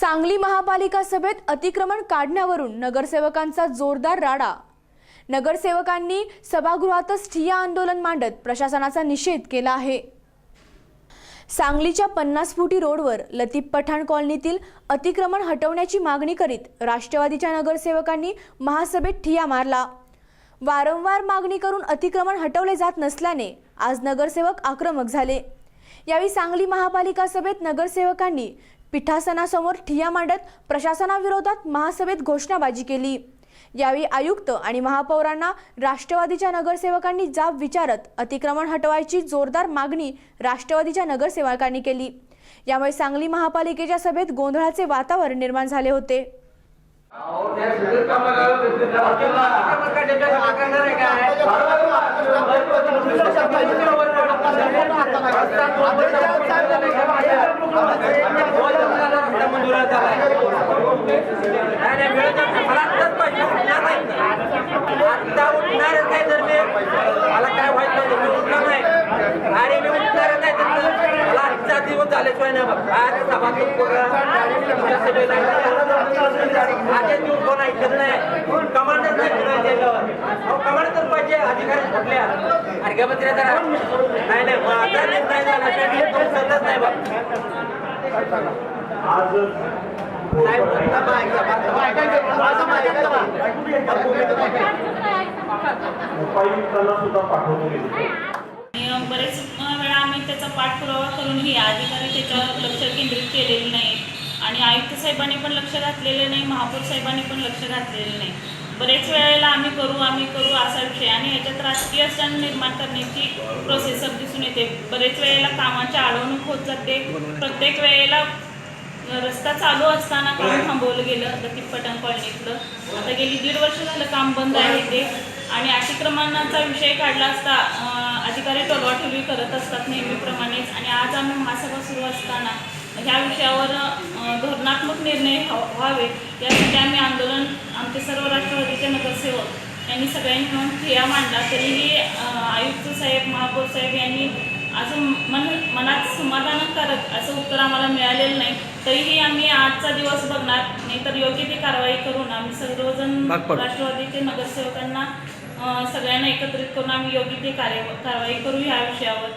सांगली महापालिका सभेत अतिक्रमण काढण्यावरून नगरसेवकांचा जोरदार राडा. नगरसेवकांनी सभागृहातच ठिय्या आंदोलन मांडत प्रशासनाचा निषेध केला आहे. सांगलीच्या पन्नास फुटी रोडवर लतीफ पठाण कॉलनीतील अतिक्रमण हटवण्याची मागणी करीत राष्ट्रवादीच्या नगरसेवकांनी महासभेत ठिय्या मारला. वारंवार मागणी करून अतिक्रमण हटवले जात नसल्याने आज नगरसेवक आक्रमक झाले. यावेळी सांगली महापालिका सभेत नगरसेवकांनी पीठासनासमोर ठिय्या मांडत प्रशासनाविरोधात महासभेत घोषणाबाजी केली. यावेळी आयुक्त आणि महापौरांना राष्ट्रवादीच्या नगरसेवकांनी जाब विचारत अतिक्रमण हटवायची जोरदार मागणी राष्ट्रवादीच्या नगरसेवकांनी केली. यामुळे सांगली महापालिकेच्या सभेत गोंधळाचे वातावरण निर्माण झाले होते. आता उठणार नाही तर मी मला काय व्हायचं नाही मी उठणार नाही आणि मी उठणार नाही तर मला आजचा दिवस झाल्याशिवाय नाही आज सभासद आजच्या दिवस कोण ऐकत नाही कमांडर नाही फिरायला कमांडर पाहिजे अधिकारी कुठल्या अर्घ्यमंत्री जरा नाही नाही माझा निर्णय झाला. त्यासाठी तो सतत नाही बघ. आज उपायुक्तांना सुद्धा पाठवले बरेच वेळा आम्ही त्याचा पाठपुरावा करूनही अधिकारी त्याच्यावर लक्ष केंद्रित केलेले नाही. आणि आयुक्त साहेबांनी पण लक्ष घातलेलं नाही महापौर साहेबांनी पण लक्ष घातलेलं नाही. बरेच वेळेला आम्ही करू आम्ही करू असा विषय. आणि याच्यात राजकीय असताना निर्माण करण्याची प्रोसेसर दिसून येते. बरेच वेळेला कामाची आळवणूक होत जाते. प्रत्येक वेळेला रस्ता चालू असताना काम थांबवलं गेलं तर पठाण कॉलनीतलं आता गेली दीड वर्ष झालं काम बंद आहे ते. आणि अतिक्रमणाचा विषय काढला असता अधिकारी टोलवाटोलवी करत असतात नेहमीप्रमाणेच. आणि आज आम्ही महासभा सुरू असताना ह्या विषयावर धोरणात्मक निर्णय व्हा- व्हावे. यासाठी आम्ही आंदोलन आमचे सर्व राष्ट्रवादीचे नगरसेवक यांनी सगळ्यांनी मिळून ठिया मांडला. तरीही आयुक्त साहेब महापौर साहेब यांनी अजून मन मनात समाधानकारक असं उत्तर आम्हाला मिळालेलं नाही. तरीही आम्ही आजचा दिवस बघणार नाहीतर योग्य ती कारवाई करून आम्ही सर्वजण राष्ट्रवादीचे नगरसेवकांना सगळ्यांना एकत्रित करून आम्ही योग्य ती कार्य कारवाई करू या विषयावर.